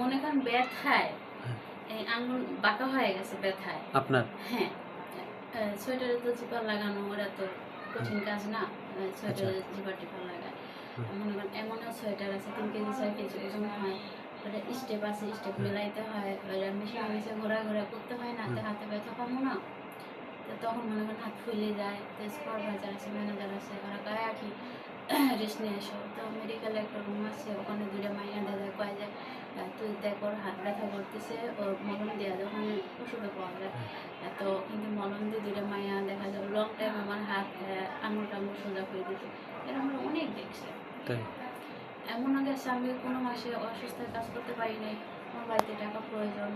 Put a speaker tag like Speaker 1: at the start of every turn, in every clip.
Speaker 1: মনে করেন ব্যথায়
Speaker 2: হ্যাঁ।
Speaker 1: এই আঙুল বাঁকা হয়ে গেছে ব্যথায়।
Speaker 2: আপনার?
Speaker 1: হ্যাঁ। সোয়েটারে তো জিপার লাগানো ওরা তো কঠিন কাজ না সোয়েটারে জিপার টিপার লাগায়। মনে করেন এমনও সোয়েটার আছে তিন কেজি ছয় কেজি ওজন হয় ওটা স্টেপ আছে স্টেপ মেলাইতে হয় ওটা মেশিনে মেশে ঘোরা ঘোরা করতে হয় না তো হাতে ব্যথা পাবো না। তো তখন মনে করেন হাত ফুলে যায় তো সুপারভাইজার আছে ম্যানেজার আছে ওরা কয় কি রেস্ট নিয়ে এসো। তো মেডিকেলে একটা রুম আছে ওখানে দুইটা মাইয়া দাদা কয় যে আহ, তুই দেখ ওর হাত ব্যথা করতেছে ওর মলম দেওয়া যায় ওখানে ওষুধও পাওয়া যায়। তো কিন্তু মলম দিয়ে দুইটা মাইয়া দেখা যায় লং টাইম আমার হাত আঙুল টাঙুল সোজা করে দিতে এরকম আমরা অনেক দেখছি।
Speaker 2: তাই।
Speaker 1: এমন গেছে আমি কোনো মাসে অসুস্থের কাজ করতে পারি নাই আমার বাড়িতে টাকা প্রয়োজন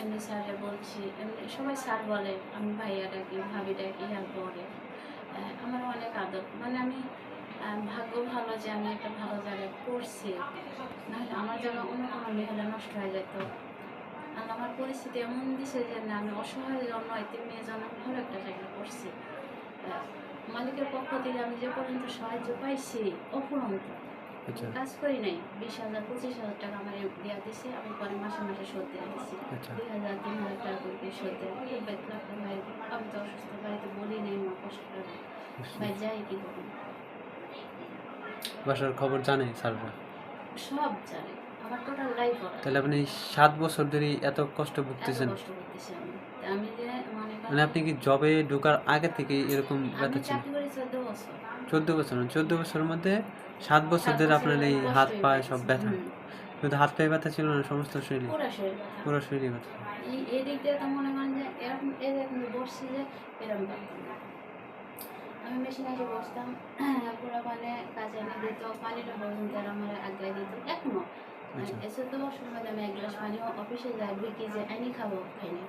Speaker 1: এমনি স্যারে বলছি এমনি সবাই স্যার বলে আমি ভাইয়া ডাকি ভাবি ডাকি হেল্প করে। আহ, আমার অনেক আদর। মানে আমি ভাগ্য ভালো যে আমি একটা ভালো জায়গায় পড়ছি। নাহলে আমার জায়গা অন্য কোনো মেয়ে হলে নষ্ট হয়ে যেত। আর আমার পরিস্থিতি এমন দিছে যে না আমি অসহায় জন্ম এতে মেয়ে জন্ম ভালো একটা জায়গায় পড়ছি। মালিকের পক্ষ থেকে আমি যে পর্যন্ত সাহায্য পাইছি অফুরন্ত।
Speaker 2: আচ্ছা।
Speaker 1: কাজ করি নাই। বিশ হাজার পঁচিশ হাজার টাকা আমার দেওয়া দিছে আমি পরে মাসে মাসে শোধ দেওয়া দিচ্ছি দুই হাজার তিন হাজার টাকা করে দিয়ে শোধ দেওয়া ব্যথা লাগতো ভাই আমি তো অসুস্থ বাড়িতে বলি নাই মা কষ্ট করে। ভাই যাই কি করব
Speaker 2: বাসার খবর জানে স্যাররা?
Speaker 1: সব জানে। আমার টোটাল লাইফ
Speaker 2: তাহলে আপনি সাত বছর ধরে এত কষ্ট ভুগতেছেন।
Speaker 1: আমি। যে মানে
Speaker 2: মানে আপনি কি জবে ঢোকার আগে থেকে এরকম ব্যথা ছিল?
Speaker 1: চোদ্দ বছর।
Speaker 2: চোদ্দ বছরের মধ্যে সাত বছর ধরে আপনার এই হাত পায়ে সব ব্যথা। শুধু হাত পায়ে ব্যথা ছিল না সমস্ত শরীরে?
Speaker 1: পুরো শরীরে ব্যথা। এই এদিক দিয়ে তো মনে করেন যে এরকম এখন বসছি যে এরকম। আমি মেশিনে এসে বসতাম পুরো মানে কাজে এনে দিত পানিটা পর্যন্ত আর আমার আগে দিত এখনও।
Speaker 2: আচ্ছা।
Speaker 1: এসে তো সময় আমি এক গ্লাস পানি অফিসে যাই বিকে যে আইনি খাব খাইনি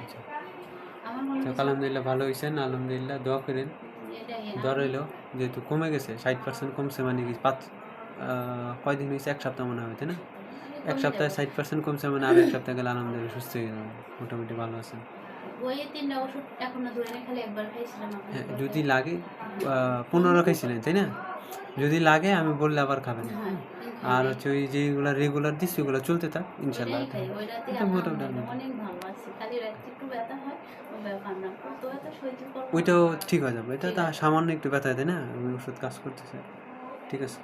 Speaker 2: আচ্ছা।
Speaker 1: মনে হচ্ছে
Speaker 2: আলহামদুলিল্লাহ ভালো হয়েছেন আলহামদুলিল্লাহ দোয়া করেন। দর হইল যেহেতু কমে গেছে ষাট পার্সেন্ট কমছে মানে কি পাঁচ কয়দিন হয়েছে এক সপ্তাহ মনে হয় তাই না? এক সপ্তাহে ষাট পার্সেন্ট কমছে মানে আর এক সপ্তাহ গেলে আলহামদুলিল্লাহ সুস্থ হয়ে যাবে মোটামুটি ভালো আছেন।
Speaker 1: ওই তিনটা ওষুধ এখনও ধরে খালি একবার খাইছিলাম
Speaker 2: হ্যাঁ যদি লাগে পনেরো খাইছিলেন তাই না? যদি লাগে আমি বললে আবার খাবেন।
Speaker 1: হ্যাঁ,
Speaker 2: আর হচ্ছে ওই যেগুলো রেগুলার দিচ্ছি ওগুলো চলতে থাক ইনশাল্লাহ ওইটাও ঠিক হয়ে যাবে। এটা তা সামান্য একটু ব্যথা তাই না? আমি ওষুধ কাজ করতেছে। ঠিক আছে।